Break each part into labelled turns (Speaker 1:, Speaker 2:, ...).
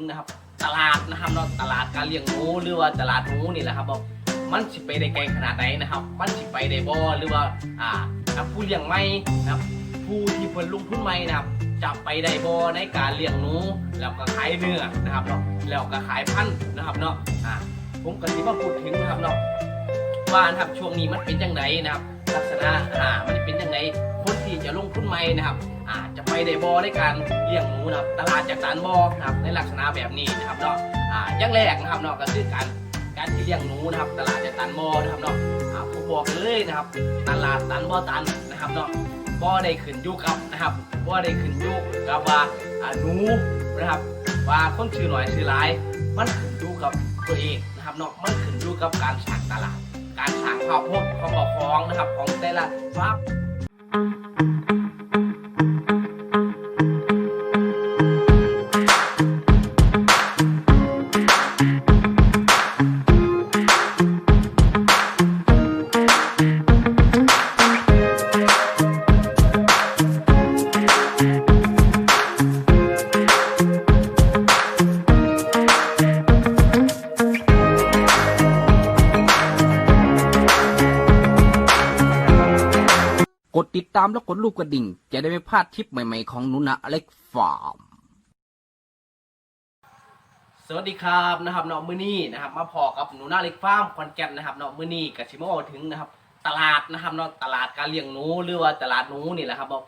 Speaker 1: นะครับ ตลาดนะครับเนาะตลาดการเลี้ยงหนูหรือว่าตลาดหนูนี่แหละครับบอกมันสิไปได้ไกลขนาดไหนนะครับ มันสิไปได้บ่หรือว่าอ่าผู้เลี้ยงไม่นะครับ ผู้ที่เพิ่นลงทุนใหม่นะครับจะไปได้บ่ในการเลี้ยงหนูแล้วก็ขายเนื้อนะครับเนาะแล้วก็ขายพันธุ์นะครับเนาะอ่าผมก็สิมาพูดถึงนะครับเนาะว่านะครับช่วงนี้มันเป็นจังไดนะครับ ลักษณะอ่ามันเป็นจังไดคนที่จะลงทุนใหม่นะครับ อาจะไปได้บ่ในการเลี้ยงหนูนะครับตลาดจากสารบ่นะครับในลักษณะแบบนี้นะครับเนาะอ่าอย่างแรกนะครับเนาะก็คือการการที่เลี้ยงหนูนะครับ ตลาดจากสารบ่นะครับเนาะอ่าผมบอกเลยนะครับ ตลาดตันบ่ตันนะครับเนาะบ่ได้ขึ้นอยู่กับนะครับบ่ได้ขึ้นยู่กับว่าอ่าหนูนะครับ ว่าคนชื่อหน่อยชื่อหลาย มันขึ้นยู่กับตัวเองนะครับเนาะมันขึ้นยู่กับการสร้างตลาด การสร้างภาพพจน์ของเจ้าของนะครับของแต่ละฟาร์มา
Speaker 2: มและกดรูปกระดิ่ง จะได้ไม่พลาดทริปใหม่ๆของหนุนะอเล็กฟาร์ม
Speaker 1: สวัสดีครับนะครับเนาะมื้อนี้นะครับ มาพอกับหนูนาเล็กฟาร์มคอนแก่นนะครับเนาะมื้อนี้ก็สิมาเอาถึงนะครับ ตลาดนะครับเนาะตลาดการเลี้ยงหนูหรือว่าตลาดหนูนี่แหละครับบอก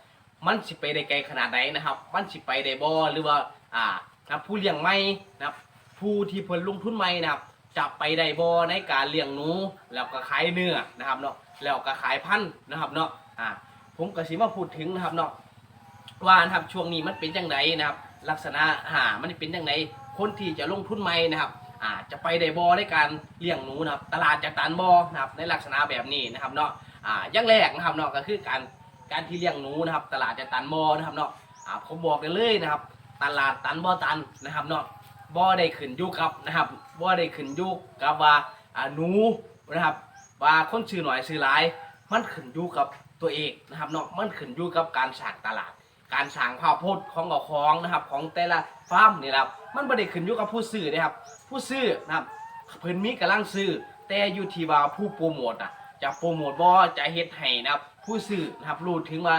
Speaker 1: มันสิไปได้ไกลขนาดไหนนะครับ มันสิไปได้บ่หรือว่าอ่านะผู้เลี้ยงใหม่นะครับผู้ที่เพิ่นลงทุนใหม่นะครับจะไปได้บ่ในการเลี้ยงหนูแล้วก็ขายเนื้อนะครับเนาะแล้วก็ขายพันธุ์นะครับเนาะอ่า ผมก็สิมาพูดถึงนะครับเนาะว่านะครับช่วงนี้มันเป็นจังไดนะครับ ลักษณะอ่ามันเป็นจังไดคนที่จะลงทุนใหม่นะครับอ่าจะไปได้บ่ในการเลี้ยงหนูนะครับ ตลาดจากตานบ่นะครับ ในลักษณะแบบนี้นะครับเนาะอ่าอย่างแรกนะครับเนาะก็คือการการที่เลี้ยงหนูนะครับ ตลาดจากตานบ่นะครับเนาะอ่าผมบอกกันเลยนะครับ ตลาดตันบ่ตันนะครับเนาะบ่ได้ขึ้นอยู่กับนะครับบ่ได้ขึ้นอยู่กับว่าอ่าหนูนะครับ ว่าคนชื่อหน่อยชื่อหลาย มันขึ้นยู่กับ ตัวเองนะครับเนาะมันขึ้นอยู่กับการสร้างตลาด การสร้างภาพพจน์ของกับของนะครับ ของแต่ละฟาร์มนี่ครับมันไม่ได้ขึ้นอยู่กับผู้ซื้อนะครับ ผู้ซื้อนะครับเพิ่นมีกำลังซื้อแต่อยู่ที่ว่าผู้โปรโมทอะจะโปรโมทบ่จะเฮ็ดให้นะครับ ผู้ซื้อนะครับรู้ถึงว่า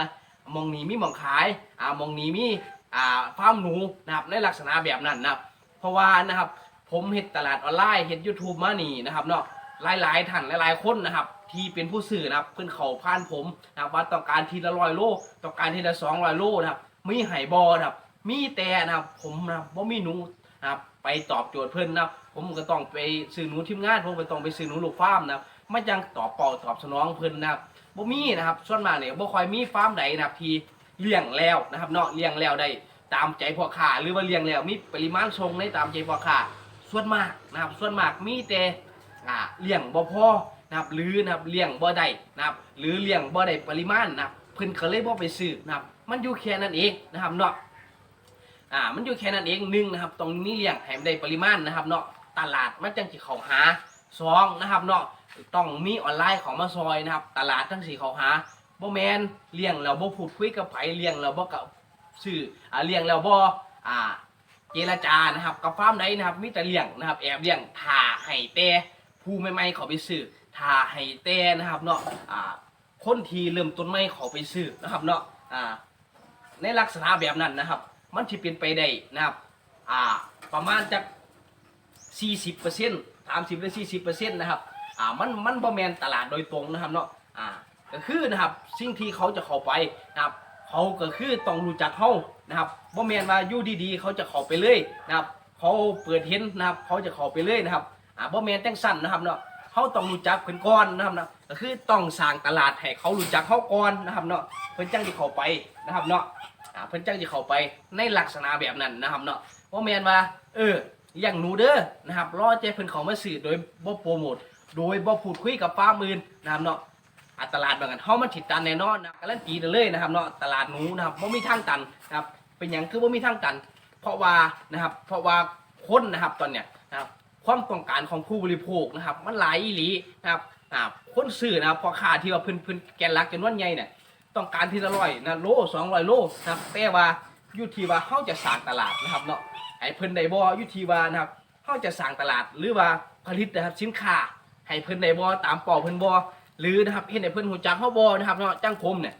Speaker 1: มองนี้มีมองขายอ่ามองนี้มีอ่าฟาร์มหนูนะครับในลักษณะแบบนั้นนะครับ เพราะว่านะครับผมเฮ็ดตลาดออนไลน์เฮ็ด YouTube มานี่นะครับเนาะหลายๆท่านหลายๆคนนะครับ ที่เป็นผู้สื่อนะครับเพิ่นเขาผ่านผมนะครับว่าต้องการทีละร้อยโลต้องการทีละสองร้อยโลนะครับมีไห่บอนะครับ มีแต่นะครับผมนะครับบ่มีหนูนะครับไปตอบโจทย์เพิ่อนนะครับ ผมก็ต้องไปซื้อหนูทีมงานผมก็ต้องไปซื้อหนูลูกฟาร์มนะครับมันยังตอบเป่าตอบสนองเพิ่อนนะครับบ่มีนะครับส่วนมากเนี่ยบ่ค่อยมีฟาร์มใดนะครับที่เลี้ยงแล้วนะครับเนาะเลี้ยงแล้วได้ตามใจพ่อค้าหรือว่าเลี้ยงแล้วมีปริมาณทรงในตามใจพ่อค้าส่วนมากนะครับ ส่วนมากมีแต่อ่าเลี้ยงบ่พอ นะครับหรือนะครับเลี้ยงบ่ได้นะครับหรือเลี้ยงบ่ได้ปริมาณนะครับเพิ่นก็เลยบ่ไปซื้อนะครับมันอยู่แค่นั้นเองนะครับเนาะอ่ามันอยู่แค่นั้นเองหนึ่งนะครับต้องมีเลี้ยงให้มันได้ปริมาณนะครับเนาะตลาดมันจังสิเข้าหาสองนะครับเนาะต้องมีออนไลน์ของมาซอยนะครับ ตลาดทั้งสี่เข้าหาบ่แมนเลี้ยงแล้วบ่พูดคุยกับไผเลี้ยงแล้วบ่กับชื่ออ่าเลี้ยงแล้วบ่อ่าเจรจานะครับกับฟาร์มใดนะครับมีแต่เลี้ยงนะครับแอบเลี้ยงทาให้แต่ผู้ใหม่ๆเขาไปซื้อ ทาให้แต่นะครับเนาะอ่าคนที่เริ่มต้นใหม่เขาไปซื้อนะครับเนาะอ่าในลักษณะแบบนั้นนะครับ มันที่เป็นไปได้นะครับอ่าประมาณจาก40%เปอร์เซ็นต์30หรือ40เปอร์เซ็นต์นะครับ อ่า มัน มันบ่แมนตลาดโดยตรงนะครับเนาะ อ่า ก็คือนะครับ สิ่งที่เขาจะเข้าไปนะครับ เขาก็คือต้องรู้จักเขานะครับบ่แมนว่าอยู่ดีๆ เขาจะเข้าไปเลยนะครับ เขาเปิดเห็นนะครับ เขาจะเข้าไปเลยนะครับ อ่าบ่แมนแจังสั้นนะครับเนาะ เขาต้องรู้จักเพิ่นก่อนนะครับเนาะก็คือต้องสร้างตลาดให้เขารู้จักเขาก่อนนะครับเนาะเพิ่นจังสิเข้าไปนะครับเนาะอ่าเพิ่นจังสิเข้าไปในลักษณะแบบนั้นนะครับเนาะบ่แมนว่า เอออย่างหนูเด้อนะครับรอใจเพิ่นเขามาซื้อโดยบ่โปรโมทโดยบ่พูดคุยกับฟามื่นนะครับเนาะอะตลาดบางกันเฮามันถิดตันแน่นอนนะการันตีได้เลยนะครับเนาะตลาดหนูนะครับบ่มีทางตันนะครับเป็นหยังคือบ่มีทางตัน เพราะว่านะครับเพราะว่าคนนะครับตอนเนี้ยนะครับ ความต้องการของผู้บริโภคนะครับมันหลายอีหลีนะครับอ่าคนซื้อนะครับพอค่าที่ว่าเพิ่นเพิ่นแกนลักจนวันใหญ่เนี่ยต้องการทีละร้อยนะโลสองร้อยโลนะครับแต่ว่าอยู่ที่ว่าเฮาจะสร้างตลาดนะครับเนาะให้เพิ่นได้บ่อยู่ที่ว่านะครับเฮาจะสร้างตลาดหรือว่าผลิตนะครับสินค้าให้เพิ่นได้บ่ตามเป้าเพิ่นบ่หรือนะครับเฮ็ดให้เพิ่นฮู้จักเฮาบ่นะครับเนาะจังผมเนี่ย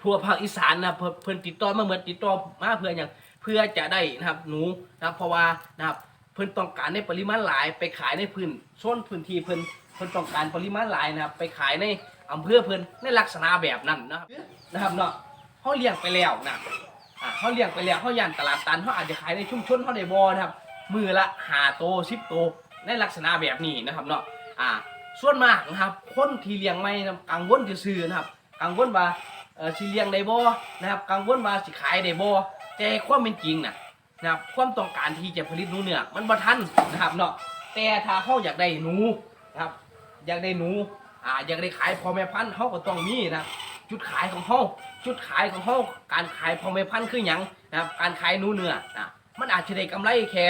Speaker 1: ทั่วภาคอีสานนะครับเพิ่นเพิ่นติดต่อมาเหมือนติดต่อมาเพื่ออย่างเพื่อจะได้นะครับหนูนะครับเพราะว่านะครับ เพิ่นต้องการในปริมาณหลาย ไปขายในพื้นโซนพื้นที่เพิ่นเพิ่นต้องการปริมาณหลายนะครับ ไปขายในอำเภอเพิ่นในลักษณะแบบนั้นนะครับนะครับเนาะเฮาเลี้ยงไปแล้วนะอ่าเฮาเลี้ยงไปแล้วเฮาย่านตลาดตันเฮาอาจจะขายในชุมชนเฮาได้บ่นะครับ มือละ5โต10โตในลักษณะแบบนี้นะครับเนาะอ่าส่วนมากนะครับ คนที่เลี้ยงไม่นะกังวลซื่อนะครับกังวลว่าเออสิเลี้ยงได้บ่นะครับกังวลว่าสิขายได้บ่แต่ความเป็นจริงน่ะ นะครับความต้องการที่จะผลิตหนูเนื้อมันบ่ทันนะครับเนาะแต่ถ้าเฮาอยากได้หนูนะครับ อยากได้หนูอ่าอยากได้ขายพ่อแม่พันธุ์เฮาก็ต้องมีนะจุดขายของเฮาจุดขายของเฮาการขายพ่อแม่พันธุ์คือหยังนะครับการขายหนูเนื้อนะมันอาจจะได้กำไรแค่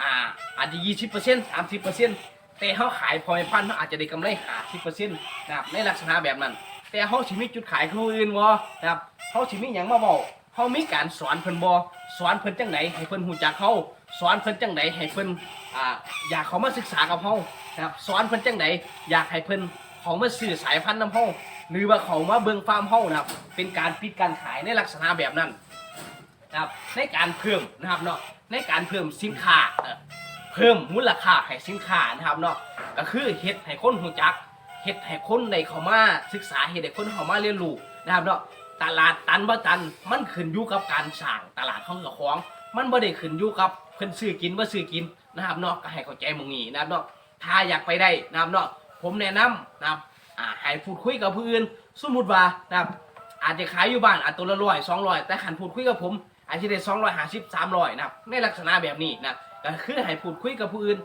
Speaker 1: อ่าอาจจะ20% 30%แต่เฮาขายพ่อแม่พันธุ์เฮาอาจจะได้กำไร50%นต์นะครับในลักษณะแบบนั้น แต่เฮาสิมีจุดขายคืออื่นบ่นะครับเฮาสิมีหยังมาเว้า เฮามีการสอนเพิ่นบ่สอนเพิ่นจังไดให้เพิ่นฮู้จักเฮาสอนเพิ่นจังไดให้เพิ่นอ่าอยากเขามาศึกษากับเฮานะครับสอนเพิ่นจังไดอยากให้เพิ่นเขามาซื้อสายพันธุ์นำเฮาหรือว่าเขามาเบิ่งฟาร์มเฮานะครับ เป็นการปิดการขายในลักษณะแบบนั้นนะครับในการเพิ่มนะครับเนาะในการเพิ่มสินค้าเพิ่มมูลค่าให้สินค้านะครับเนาะก็คือเฮ็ดให้คนฮู้จักเฮ็ดให้คนในเขามาศึกษาเฮ็ดให้คนเขามาเรียนรู้นะครับเนาะ ตลาดตันบ่ตัน มันขึ้นอยู่กับการสร้างตลาดของเจ้าของ มันบ่ได้ขึ้นอยู่กับเพิ่นซื้อกินบ่ซื้อกินนะครับเนาะก็ให้เข้าใจมองนี้นะครับเนาะถ้าอยากไปได้นะครับเนาะผมแนะนำนะครับอ่าให้พูดคุยกับผู้อื่นสมมุติว่านะครับอาจจะขายอยู่บ้านอาจตัวละร้อยสองร้อยแต่ขันพูดคุยกับผมอาจจะได้สองร้อยห้าสิบสามร้อยนะครับในลักษณะแบบนี้นะก็คือให้พูดคุยกับผู้อื่น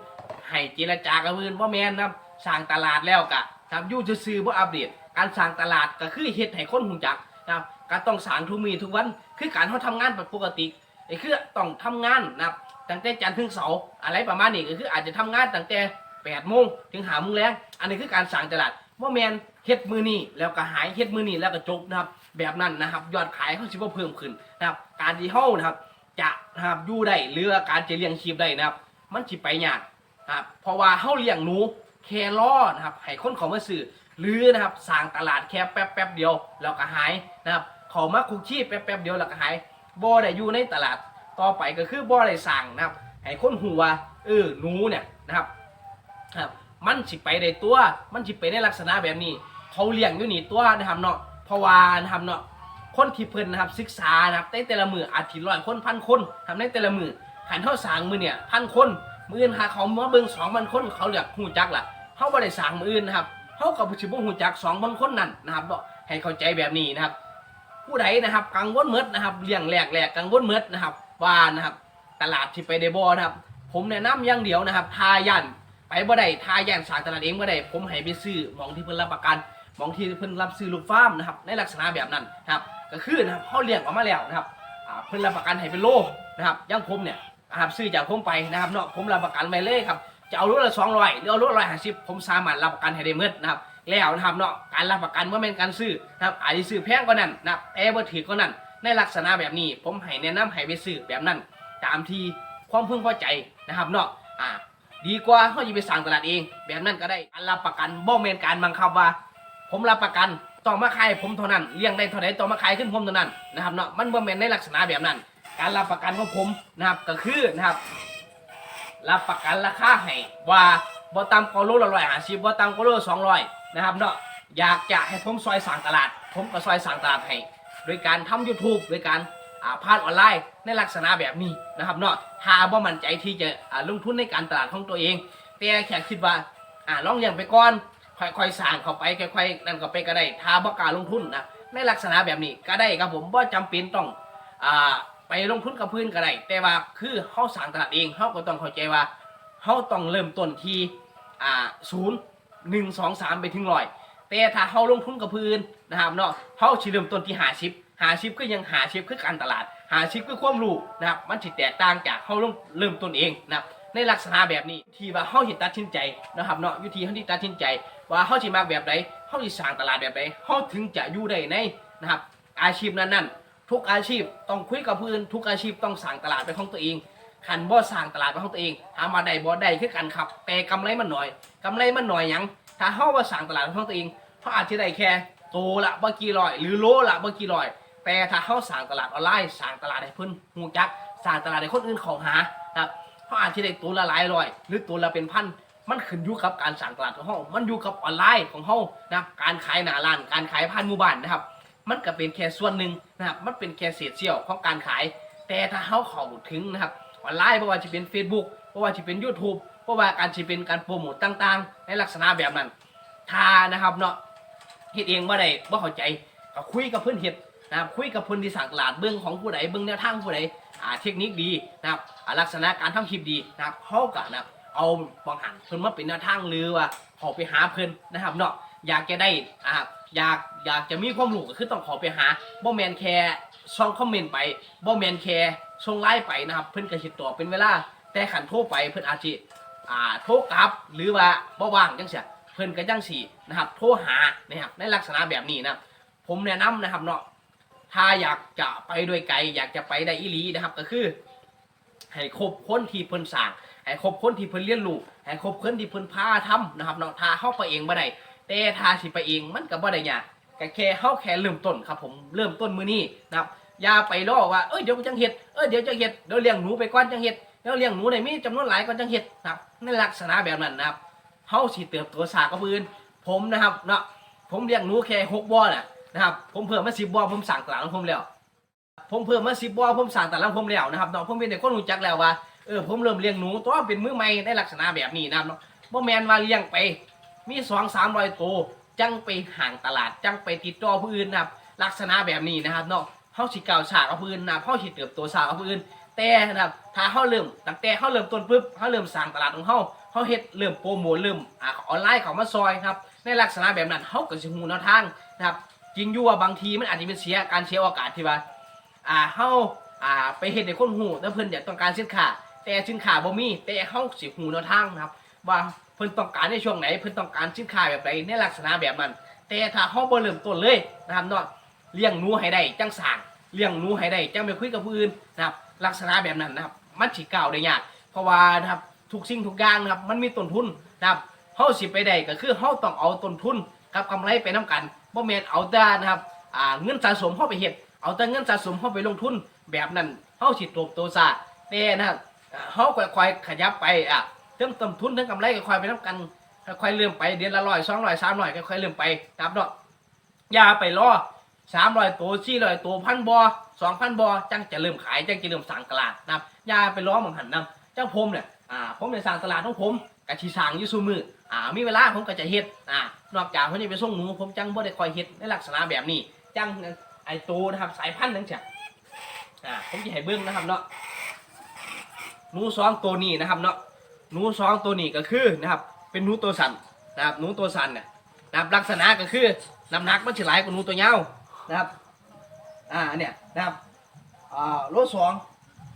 Speaker 1: ให้เจรจากับผู้อื่นว่าแมนนะครับสร้างตลาดแล้วกะครับยู่จะซื้อบ่อัปเดตการสร้างตลาดก็คือเฮ็ดให้คนหูจัก นะครับก็ต้องสางทุกมีทุกวัน คือการเขาทำงานปกติไอ้คือต้องทำงานนะครับตั้งแต่จันทร์ถึงเสาร์อะไรประมาณนี้ก็คืออาจจะทำงานตั้งแต่8โมงถึง5โมงแรงอันนี้คือการสางตลาดว่าแมนเฮ็ดมือนี้แล้วก็หายเฮ็ดมือนี้แล้วก็จบนะครับ แบบนั้นนะครับ ยอดขายเขาสิบ่เพิ่มขึ้นนะครับ การที่เฮานะครับ จะนะครับอยู่ได้หรือว่าการจะเลี้ยงชีพได้นะครับ มันสิไปยากนะครับเพราะว่าเฮาเลี้ยงหนูแค่รอนะครับให้คนเขามาซื้อ หรือนะครับสร้างตลาดแค่แป๊บแป๊บเดียวแล้วก็หายนะครับเขามาคุกคีแป๊บแป๊บเดียวแล้วก็หายบ่ได้อยู่ในตลาดต่อไปก็คือบ่ได้สร้างนะครับให้คนหูว่าเออหนูเนี่ยนะครับครับมันสิไปได้ตัวมันสิไปในลักษณะแบบนี้ เขาเลี้ยงอยู่นี่ตัวนะครับเนาะเพราะว่านะครับเนาะคนที่เพิ่นนะครับศึกษานะครับในแต่ละมืออาทิตย์ร้อยคนพันคนทำในแต่ละมือขันเท่าสางมือเนี่ยพันคนมืออื่นหาเขามาเบิ่งสองพันคนเขาอยากหูจักล่ะเขาบ่ได้สางมืออื่นนะครับ เขากับผู้ชิบ่หูจักสองพันคนนั่นนะครับเนาะให้เข้าใจแบบนี้นะครับ ผู้ใดนะครับกังวลเมดนะครับเลี้ยงแหลกแหลกกังวลเมดนะครับว่านะครับตลาดที่ไปได้บ่นะครับ ผมแนะนำอย่างเดียวนะครับทายันไปบ่ได้ทายันสร้างตลาดเองบ่ได้ผมให้ไปซื้อมองที่เพิ่นรับประกันมองที่เพิ่นรับซื้อลูกฟาร์มนะครับในลักษณะแบบนั้นนะครับ ก็คือนะครับเขาเลี้ยงออกมาแล้วนะครับเพิ่นรับประกันให้เป็นโลนะครับอย่างผมเนี่ยนะครับซื้อจากผมไปนะครับเนาะผมรับประกันไปเลยครับ จะเอารถละสองร้อยหรือเอารถร้อยห้าสิบผมสามารถรับประกันให้ได้เมื่อนะครับแล้วนะครับเนาะการรับประกันเมื่อเป็นการซื้อนะครับอาจจะซื้อแพงกว่านั้นนะครับแต่บ่ถือกว่านั้น ในลักษณะแบบนี้ ผมให้แนะนำให้ไปซื้อแบบนั้น ตามที่ความพึงพอใจนะครับเนาะอ่าดีกว่าเขาจะไปสั่งตลาดเอง แบบนั้นก็ได้การรับประกันบ่แม่นการบังคับว่า ผมรับประกันต้องมาขายผมเท่านั้นเลี้ยงได้เท่าไหร่ต้องมาขายขึ้นผมเท่านั้นนะครับเนาะมันบ่แม่นในลักษณะแบบนั้น การรับประกันของผมนะครับก็คือนะครับ รับประกันราคาให้ว่าบ่ต่ำกว่าโลละร้อยห้าสิบบ่ต่ำกว่าโลสองร้อยนะครับเนาะอยากจะให้ผมซอยสั่งตลาด ผมก็ซอยสั่งตลาดให้โดยการทำ YouTube โดยการอ่าพาดออนไลน์ในลักษณะแบบนี้นะครับเนาะถ้าบ่มั่นใจที่จะลงทุนในการตลาดของตัวเอง แต่แค่คิดว่าอ่าลองเลี้ยงไปก่อนค่อยๆสร้างเข้าไปค่อยๆนั่นก็ไปก็ได้ถ้าบ่กล้าลงทุนนะในลักษณะแบบนี้ก็ได้ครับผมบ่จำเป็นต้องอ่า ไปลงทุนกับพื้นก็ได้แต่ว่าคือเฮาสางตลาดเองเฮาก็ต้องเข้าใจว่าเฮาต้องเริ่มต้นที่อ่าศูนย์หนึ่งสองสามไปถึงร้อยแต่ถ้าเฮาลงทุนกับพื้นนะครับเนาะเฮาสิเริ่มต้นที่หาชิปหาชิปก็ยังหาชิปคือการตลาด หาชิปคือความรู้นะครับมันสิแตกต่างจากเฮาลงเริ่มต้นเองนะครับในลักษณะแบบนี้ที่ว่าเฮาสิตัดสินใจนะครับเนาะวิธีเฮาที่ตัดสินใจ ว่าเฮาสิมาแบบใดเฮาสิสร้างตลาดแบบใดเฮาถึงจะอยู่ได้ในนะครับอาชีพนั้นๆ ทุกอาชีพต้องคุยกับผู้อื่อนทุกอาชีพต้องสั่งตลาดเป็นของตัวเองขันบ่สร้างตลาดเป็นของตัวเองหามาได้บ่ได้คือกันครับแต่กำไรมันหน่อยกำไรมันหน่อยหยังถ้าเฮาว่าสร้างตลาดเป็นของตัวเองเขาอาจจะได้แค่โตละบ่กี่ร้อย หรือโลละบ่กี่ร้อย แต่ถ้าเฮาสร้างตลาดออนไลน์สร้างตลาดให้เพิ่นฮู้จักสร้างตลาดให้คนอื่นเข้าหานะครับเขาอาจจะได้ตัวละหลายร้อย หรือตัวละเป็นพันมันขึ้นอยู่กับการสั่งตลาดของเฮามันอยู่กับออนไลน์ของเฮานะการขายหน้าร้านการขายผ่านหมู่บ้านนะครับ มันก็เป็นแค่ส่วนหนึ่งนะครับ มันเป็นแค่เศษเสี้ยวของการขาย แต่ถ้าเฮาเข้าถึงนะครับออนไลน์ไม่ว่าจะเป็น Facebook ไม่ว่าจะเป็น YouTube ไม่ว่าการจะเป็นการโปรโมตต่างๆ ในลักษณะแบบนั้นถ้านะครับเนาะเฮ็ดเองบ่ได้บ่เข้าใจก็คุยกับเพิ่อนเฮ็ดนะครับคุยกับเพิ่นที่สั่งตลาดเบิ่งของผู้ใดเบิ่งแนวทางผู้ใดอ่าเทคนิคดีนะครับลักษณะการทำคลิปดีนะครับเฮาก็นะครับเอาบางหันเพิ่นมาเป็นแนวทางหรือว่าขอไปหาเพิ่นนะครับเนาะอยากจะได้อ่า อยากอยากจะมีความรู้ก็คือต้องขอไปหาบ่แมนแค่ช่องคอมเมนต์ไปบ่แมนแค่ส่องไลน์ไปนะครับเพิ่นก็สิตอบเป็นเวลา แต่ขันโทรไปเพิ่นอาจสิอ่าโทรกลับหรือว่าบ่ว่างจังซี่เพิ่นก็จังสินะครับโทรหานะครับในลักษณะแบบนี้นะครับผมแนะนำนะครับเนาะถ้าอยากจะไปด้วยไกล อยากจะไปได้อีหลีนะครับก็คือให้ครบคนที่เพิ่นสร้างให้ครบคนที่เพิ่นเรียนรู้ให้ครบคนที่เพิ่นพาทำนะครับเนาะถ้าเฮาไปเองบ่ได้ แต่ถ้าสิไปเองมันก็บ่ได้ยากก็แค่เฮาแค่เริ่มต้นครับ ผมเริ่มต้นมื้อนี้นะครับอย่าไปรอว่าเอ้ยเดี๋ยวจังเฮ็ดเอ้ยเดี๋ยวจังเฮ็ดเดี๋ยวเลี้ยงหนูไปก่อนจังเฮ็ดเดี๋ยวเลี้ยงหนูได้มีจำนวนหลายก่อนจังเฮ็ดนะครับในลักษณะแบบนั้นนะครับเฮาสิเติบโตช้ากว่าผู้อื่นผมนะครับเนาะผมเลี้ยงหนูแค่หกบ่อน่ะนะครับผมเพิ่มมา10บ่อผมสั่งตลาดของผมแล้ว ผมเพิ่มมา10บ่อผมสั่งตลาดของผมแล้วนะครับเนาะผมเป็นแต่คนรู้จักแล้วว่าเออผมเริ่มเลี้ยงหนูตัวเป็นมือใหม่ในลักษณะแบบนี้นะครับเนาะบ่แมนว่าเลี้ยงไป มีสองสามร้อยตัวจังไปห่างตลาดจังไปติดต่อผู้อื่นนะครับลักษณะแบบนี้นะครับเนาะเฮาสิก้าวฉากกับผู้อื่นนะครับเฮาสิเติบโตฉากกับผู้อื่นแต่นะครับถ้าเฮาเริ่มตั้งแต่เฮาเริ่มต้นปุ๊บเฮาเริ่มสร้างตลาดของเฮาเฮาเฮ็ดเริ่มโปรโมทเริ่มอ่าออนไลน์เข้ามาซอยครับในลักษณะแบบนั้นเฮาก็สิฮู้แนวทางนะครับจริงอยู่ว่าบางทีมันอาจจะเป็นเสียการเสียโอกาสที่ว่าอ่าเฮาอ่าไปเฮ็ดให้คนฮู้แล้วเพิ่นอยากต้องการสินค้าแต่สินค้าบ่มีแต่เฮาสิฮู้แนวทางนะครับว่า เพิ่นต้องการในช่วงไหน เพิ่นต้องการสินค้าแบบใดในลักษณะแบบนั้นแต่ถ้าเฮาบ่เริ่มต้นเลยนะครับเนาะเลี้ยงหนูให้ได้จังสร้างเลี้ยงหนูให้ได้จังไปคุยกับผู้อื่นนะครับลักษณะแบบนั้นนะครับมันสิก้าวได้ยากเพราะว่านะครับทุกสิ่งทุกอย่างนะครับมันมีต้นทุนนะครับเฮาสิไปได้ก็คือเฮาต้องเอาต้นทุนกับกำไรไปนํกันบ่แม่นเอาแต่นะครับอ่าเงินสะสมเฮาไปเฮ็ดเอาแต่เงินสะสมเขาไปลงทุนแบบนั้นเฮาสิโตบโตซาแต่นะครับอ่าเฮาค่อยๆขยับไปอะ เติมต้นทุนเติมกำไรก็ค่อยไปนํกันค่อยเริ่มไปเดือนละร้อยสองร้อยสามร้อยก็ค่อยเริ่มไปครับเนาะอย่าไปรอสามร้อยตัวสี่ร้อยตัวพันบอสองพันบอจังจะเริ่มขายจังจะเริ่มสั่งตลาดนะอย่าไปรอหมองหันนำเจ้าผมเนี่ยอ่าผมในสั่งตลาดของผมกะชีสั่งอยู่ซูมืออ่ามีเวลาผมก็จะเฮ็ดอ่านอกจากผมจะไปส่งหนูผมจังบ่ได้คอยเฮ็ดในลักษณะแบบนี้จังไอตูนะครับสายพันธุ์นั่นจ้ะอ่าผมจะให้เบิ้งนะครับเนาะหนูสองตัวนี้นะครับเนาะ หนูสองตัวนี้ก็คือนะครับ เป็นหนูตัวสันนะครับหนูตัวสันเนี่ยนะครับลักษณะก็คือน้ำหนักมันฉลายกว่าหนูตัวยาวนะครับอ่าเนี่ยนะครับอ่าโลสอง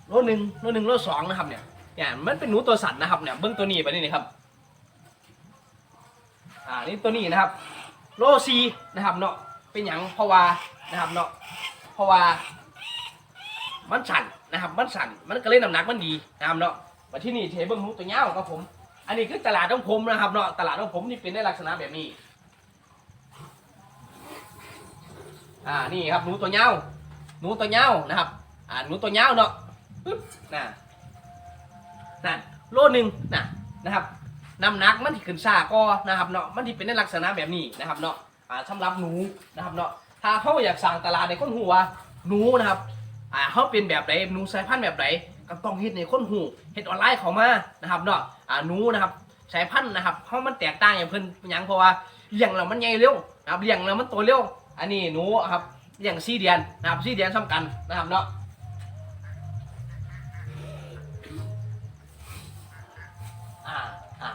Speaker 1: โลหนึ่งโลหนึ่งโลสองนะครับเนี่ยเนี่ยมันเป็นหนูตัวสันนะครับเนี่ยเบิ้องตัวนี้ไปนี่นะครับอ่านี่ตัวนี้นะครับ โลซีนะครับเนาะเป็นอย่างเพราะว่านะครับเนาะเพราะว่ามันสั่นนะครับ มันสั่น มันก็เลยน้ำหนักมันดีนะครับเนาะ มาที่นี่เทเบิ้งหูตัวเงาครับผม อันนี้คือตลาดของผมนะครับเนาะตลาดของผมนี่เป็นในลักษณะแบบนี้ อ่านี่ครับหนูตัวเงาหนูตัวเงานะครับ อ่าหนูตัวเงาเนาะน่ะนั่นโลหนึ่งน่ะนะครับน้ำหนักมันที่ขึ้นซาก็นะครับเนาะมันที่เป็นในลักษณะแบบนี้นะครับเนาะอ่าสำหรับหนูนะครับเนาะถ้าเขาอยากสั่งตลาดในคนหัวหนูนะครับอ่าเขาเป็นแบบไหนหนูสายพันธุ์แบบไหน ต้องเฮ็ดในคนหูเฮ็ดออนไลน์เขามานะครับเนาะอ่าหนูนะครับสายพันธุ์นะครับเขามันแตกต่างอย่างเพิ่นยังเพราะว่าเลี้ยงแล้วมันใหญ่เร็วนะครับเลี้ยงแล้วมันโตเร็ว อันนี้หนูครับเลี้ยงสี่เดือนนะครับสี่เดือนสำคัญนะครับเนาะอ่าอ่า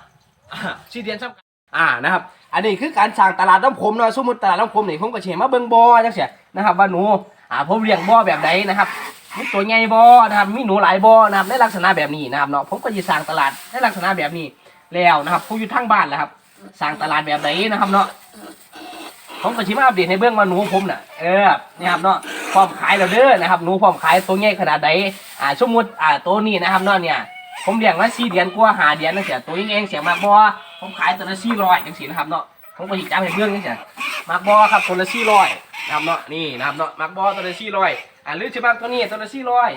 Speaker 1: อ่าชื่อเดียนซ้ำกันอ่านะครับ อันนี้คือการสั่งตลาดน้ำผมเนาะสมมติตลาดน้ำผมนี่ผมก็เฉมาเบิ่งบ่อจังเสียนะครับว่าหนูอ่าผมเลี้ยงบ่อแบบใดนะครับ มีตัวใหญ่บอนะครับมีหนูหลายบอนะครับในลักษณะแบบนี้นะครับเนาะผมก็จะสั่งตลาดในลักษณะแบบนี้แล้วนะครับผู้อยู่ทางบ้านแหละครับสั่งตลาดแบบไหนนะครับเนาะผมก็ชิมาอัปเดตให้เบื้องว่าหนูผมน่ะเออนี่ครับเนาะพร้อมขายแล้วเด้อนะครับหนูพร้อมขายตัวใหญ่ขนาดใดอ่าสมมติอ่าตัวนี้นะครับเนาะเนี่ยผมเลี้ยงมาสี่เดือนกว่าหาเดือนนั่นเสียตัวยังเองเสียมากบอผมขายตัวละสี่ร้อยจังสีนะครับเนาะผมก็หยิบจ้างให้เบื้องนี่เสียมากบอครับตัวละสี่ร้อย นะครับเนาะนี่นะครับเนาะมากบอตัวละสี่ร้อยอ่าหรือจะมากตัวนี้ตัวละสี่ร้อย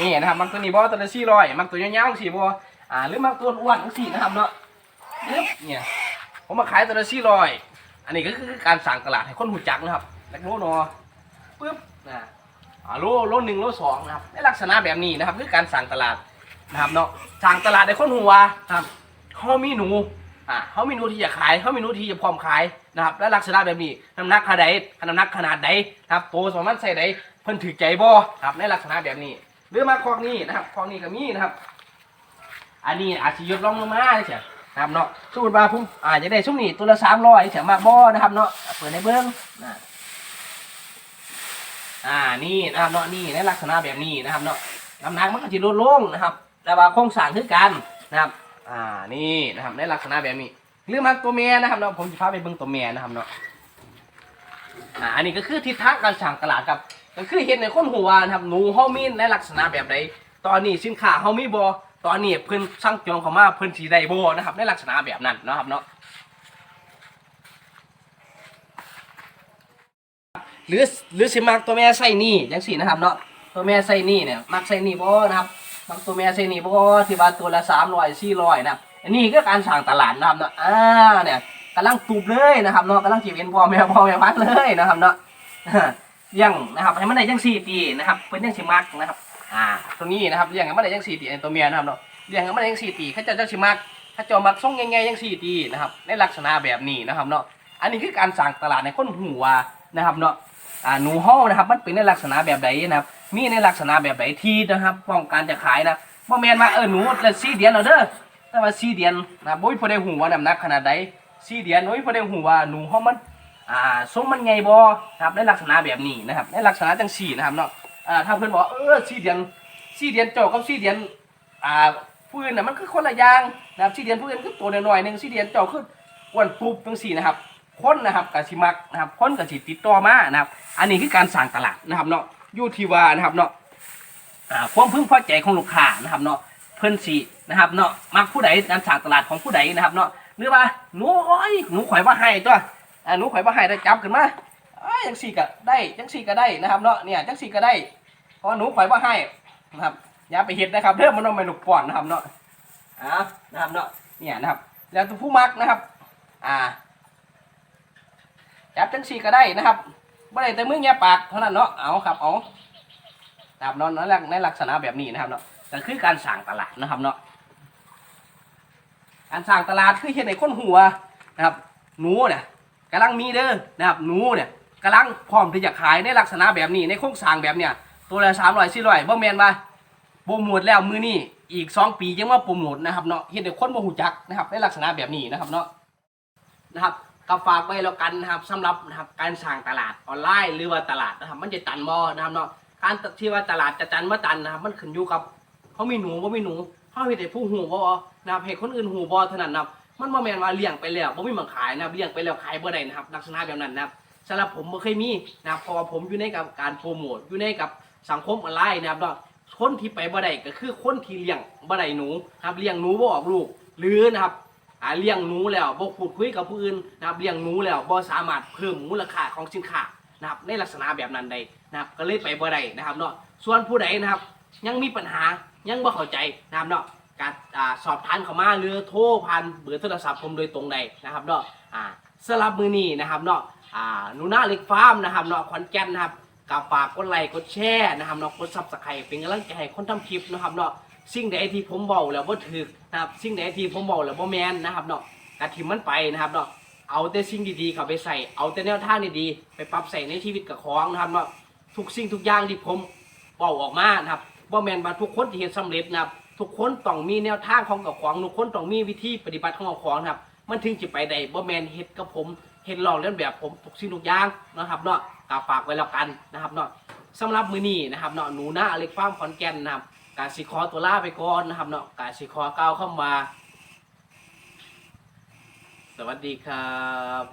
Speaker 1: นี่นะครับมักตัวนี้บอตัวละสี่ร้อยมักตัวยาวๆสี่บออ่าหรือมักตัวอ้วนสี่นะครับเนาะเนี่ยผมมาขายตัวละสี่ร้อยอันนี้ก็คือการสั่งตลาดให้คนหูจักนะครับแลกโลเนอปึ๊บนะอ่าโลโลหนึ่งโลสองนะครับในลักษณะแบบนี้นะครับคือการสั่งตลาดนะครับเนาะสั่งตลาดในคนหัวนะครับเขามีหนู อ่าเขามีนูที่จะขายเขามีนูที่จะพร้อมขายนะครับและลักษณะแบบนี้น้ำหนักขนาดใดน้ำหนักขนาดใดนะครับโตสามารถใส่ใดเพิ่นถือใจบ่ครับในลักษณะแบบนี้ หรือมาคอกนี้นะครับคอกนี้ก็มีนะครับ อันนี้อาจจะยดลองลงมาเฉยนะครับเนาะสมมติว่าผมอาจจะได้ชุ่มนี่ตัวละสามร้อยเฉยมากบ่นะครับเนาะเปิดในเบื้องนะอ่านี่นะครับเนาะนี่ในลักษณะแบบนี้นะครับเนาะน้ำหนักมันก็จะลดลงนะครับ แต่ว่าโครงสร้างคือกันนะครับ อ่านี่นะครับในลักษณะแบบนี้หรือมันตัวเมียนะครับเนาะผมจะพาไปเบิ่งตัวเมียนะครับเนาะอ่าอันนี้ก็คือทิศทางการสั่งตลาดครับก็คือเห็นในคนหัวนะครับหนูเฮามีในลักษณะแบบใดตอนนี้สินค้าเฮามีบ่ตอนนี้เพิ่นสั่งจองเข้ามาเพิ่นสิได้บ่นะครับ ในลักษณะแบบนั้นนะครับเนาะหรือหรือสิมักตัวแม่ใส่นี่จังสี่นะครับเนาะตัวแม่ใส่นี่เนี่ยมักใส่นี่บ่นะครับ มักตัวแม่ใส่นี่บ่ที่ว่าตัวละสามร้อยสี่ร้อยนะอันนี้ก็การสั่งตลาดนะครับเนาะอ่าเนี่ยกำลังตูบเลยนะครับเนาะกำลังจีบเอ็นพ่อแม่พ่อแม่พักเลยนะครับเนาะเลี้ยงนะครับให้มันได้จังสี่ปีนะครับเพิ่นจังสิมักนะครับอ่าตัวนี้นะครับเลี้ยงให้มันได้จังสี่ปีไอ้ตัวเมียนะครับเนาะเลี้ยงให้มันได้จังสี่ปีเขาเจะจังสิมักเขาเจะมักส่งยังไงจังสี่ปีนะครับในลักษณะแบบนี้นะครับเนาะอันนี้คือการสั่งตลาดในคนหัวนะครับเนาะ อ่าหนูเฮานะครับ มันเป็นในลักษณะแบบใดนะครับ มีในลักษณะแบบใดที่นะครับป้องกันจะขายนะบ่แมนว่าเออหนูละ4เดือนเอาเด้อแต่ว่า4เดือนนะบ่มีผู้ใดฮู้ว่าน้ำหนักขนาดใด4เดือนบ่มีผู้ใดฮู้ว่าหนูเฮามันอ่าทรงมันใหญ่บ่ครับในลักษณะแบบนี้นะครับ ในลักษณะจังซี่นะครับเนาะอ่าถ้าเพิ่อนบอกเออ4เดือน4เดือนเจ้ากับ4เดือนอ่าผู้อื่นน่ะมันคือคนละอย่างนะครับ4เดือนผู้นคือตัวน้อยๆหนึง4เดือนเจาคืออ้วนปุ๊บจังซี่นะครับ คนนะครับกับสิมักนะครับคนกับสิติดต่อมานะครับ อันนี้คือการสั่งตลาดนะครับเนาะอยู่ที่ว่านะครับเนาะความพึงพอใจของลูกค้านะครับเนาะเพิ่นสินะครับเนาะมักผู้ใดการสั่งตลาดของผู้ใดนะครับเนาะหรือว่าหนูอ้ยหนูข่อยว่าให้ตัวหนูข่อยว่าให้ได้จับขึ้นมาอ้ยจังสี่ก็ได้จังสี่ก็ได้นะครับเนาะเนี่ยจังสี่ก็ได้เพราะหนูข่อยว่าให้นะครับอย่าไปเห็ดนะครับเด้อมันต้องเป็นลูกป่อนนะครับเนาะอ่านะครับเนาะเนี่ยนะครับ แล้วตัวผู้มักนะครับ อ่า จับจังสี่ก็ได้นะครับไม่ได้แต่มือแง่ปากเท่านั้นเนาะเอาครับเอาตามเนาะในในลักษณะแบบนี้นะครับเนาะก็คือการสั่งตลาดนะครับเนาะการสั่งตลาดคือเห็นในคนหัวนะครับ หนูเนี่ยกำลังมีเด้อนะครับหนูเนี่ยกำลังพร้อมที่จะขายในลักษณะแบบนี้ในโครงสร้างแบบเนี้ยตัวละสามร้อยสี่ร้อยบ่แมนว่าโปรโมทแล้วมือนี่อีกสองปียังว่าโปรโมทนะครับเนาะเห็นแต่คนบ่หูจักนะครับในลักษณะแบบนี้นะครับเนาะนะครับ ก็ฝากไว้แล้วกันนะครับสำหรับนะครับการสั่งตลาดออนไลน์หรือว่าตลาดนะครับ มันจะตันบ่นะครับเนาะการที่ว่าตลาดจะตันเมื่อตันนะครับ มันขึ้นอยู่กับเขามีหนูว่ามีหนูเขาเห็นแต่ผู้หูบ่นะครับให้คนอื่นหูบ่เท่านั้นนะครับมันบ่แมนว่าเลี้ยงไปแล้วบ่มีมันขายนะครับเลี้ยงไปแล้วขายบ่ได้นะครับ ลักษณะแบบนั้นนะครับสำหรับผมบ่เคยมีนะครับพราะว่าผมอยู่ในกับการโปรโมทอยู่ในกับสังคมออนไลน์นะครับเนาะคนที่ไปบ่ได้ก็คือคนที่เลี้ยงบ่ได้หนูนะครับเลี้ยงหนูบ่ออกลูกหรือนะครับ อ่าเลี้ยงหนูแล้วบ่พูดคุยกับผู้อื่นนะครับเลี้ยงหนูแล้วบ่สามารถเพิ่มมูลค่าของสินค้านะครับในลักษณะแบบนั้นใดนะครับก็เลยไปบ่ได้นะครับเนาะส่วนผู้ใดนะครับยังมีปัญหายังบ่เข้าใจนะครับเนาะการอ่าสอบถามเข้ามาหรือโทรผ่านเบอร์โทรศัพท์ผมโดยตรงใดนะครับเนาะอ่าสำหรับมือนี้นะครับเนาะอ่าหนูนาเล็กฟาร์มนะครับเนาะขอนแก่นนะครับก็ฝากกดไลค์กดแชร์นะครับเนาะกดซับสไครต์เป็นกำลังใจให้คนทำคลิปนะครับเนาะสิ่งใดที่ผมเบาแล้วบ่าถึก นะครับสิ่งใดที่ผมเบาแล้วบ่แมนนะครับเนาะกะทิมมันไปนะครับเนาะเอาแต่สิ่งดีๆเข้าไปใส่เอาแต่แนวทางดีๆไปปรับใส่ในชีวิตกับของนะครับเนาะทุกสิ่งทุกอย่างที่ผมเบาออกมานะครับบ่แมนว่าทุกคนที่เฮ็ดสำเร็จนะครับทุกคนต้องมีแนวทางของกับของทุกคนต้องมีวิธีปฏิบัติของกับของนะครับ มันถึงจะไปได้บ่แมนเฮ็ดกับผมเฮ็ดลองเลียนแบบผมทุกสิ่งทุกอย่างนะครับเนาะกาฝากไว้แล้วกันนะครับเนาะสำหรับมือนี้นะครับเนาะหนูหน้าอเล็กฟามขอนแก่นนะครับ กาสิคอตัวล่าไปก่อนนะครับเนาะกาสิคอก้าวเข้ามา สวัสดีครับ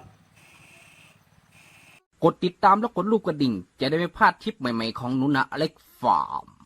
Speaker 2: กดติดตามและกดรูปกระดิ่ง จะได้ไม่พลาดทริปใหม่ๆของหนุนะอเล็กฟาร์ม